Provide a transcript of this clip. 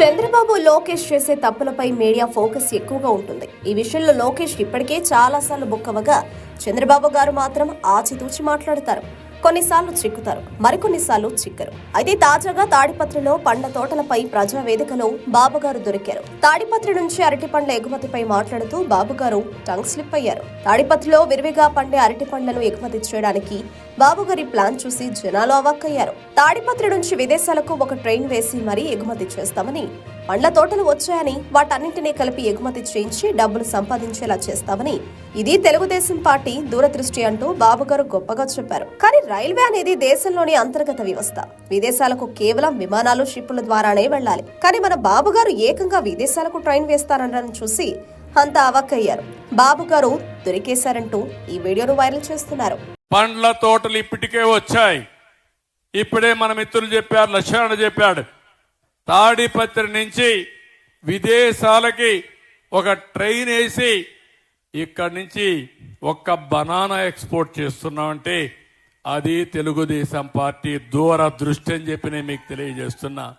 చంద్రబాబు లోకేష్ చేసే తప్పులపై media focus ఎక్కువగా ఉంటుంది. ఈ విషయంలో లోకేష్ ఇప్పటికే చాలాసార్లు బుక్కవగా చంద్రబాబు గారు మాత్రం ఆచితూచి మాట్లాడతారు. కొన్నిసార్లు చిక్కుతారు మరికొన్నిసార్లు చిక్కరు. అయితే తాజాగా తాడిపత్రిలో పండ్ల తోటలపై ప్రజా వేదికలో బాబుగారు దొరికారు. తాడిపత్రి నుంచి అరటి పండ్ల ఎగుమతిపై మాట్లాడుతూ బాబుగారు టంగ్ స్లిప్ అయ్యారు. తాడిపత్రిలో విరివిగా పండే అరటి పండ్లను ఎగుమతి చేయడానికి బాబుగారి ప్లాన్ చూసి జనాలు అవాక్కయ్యారు. తాడిపత్రి నుంచి విదేశాలకు ఒక ట్రైన్ వేసి మరీ ఎగుమతి చేస్తామని పండ్ల తోటలు వచ్చాయని వాటన్నింటినీ కలిపి ఎగుమతి చేయించి డబ్బులు సంపాదించేలా చేస్తామని ఇది తెలుగుదేశం పార్టీ దూరదృష్టి అంటూ బాబుగారు గొప్పగా చెప్పారు. కానీ రైల్వే అనేది దేశంలోని అంతర్గత వ్యవస్థ. విదేశాలకు కేవలం విమానాలు షిప్పుల ద్వారానే వెళ్ళాలి. కానీ మన బాబుగారు ఏకంగా విదేశాలకు ట్రైన్ వేస్తారనడం చూసి అంతా బాబు బాబుగారు దొరికేశారంటూ ఈ వీడియోను వైరల్ చేస్తున్నారు. పండ్ల తోటలు ఇప్పటికే వచ్చాయి. ఇప్పుడే మన మిత్రులు చెప్పారు లక్ష్మణ చెప్పాడు. తాడిపత్రి నుంచి విదేశాలకి ఒక ట్రైన్ వేసి ఇక్కడి నుంచి ఒక్క బనానా ఎక్స్పోర్ట్ చేస్తున్నామంటే అది తెలుగుదేశం పార్టీ దూరదృష్టి అని చెప్పి నేను మీకు తెలియజేస్తున్నా.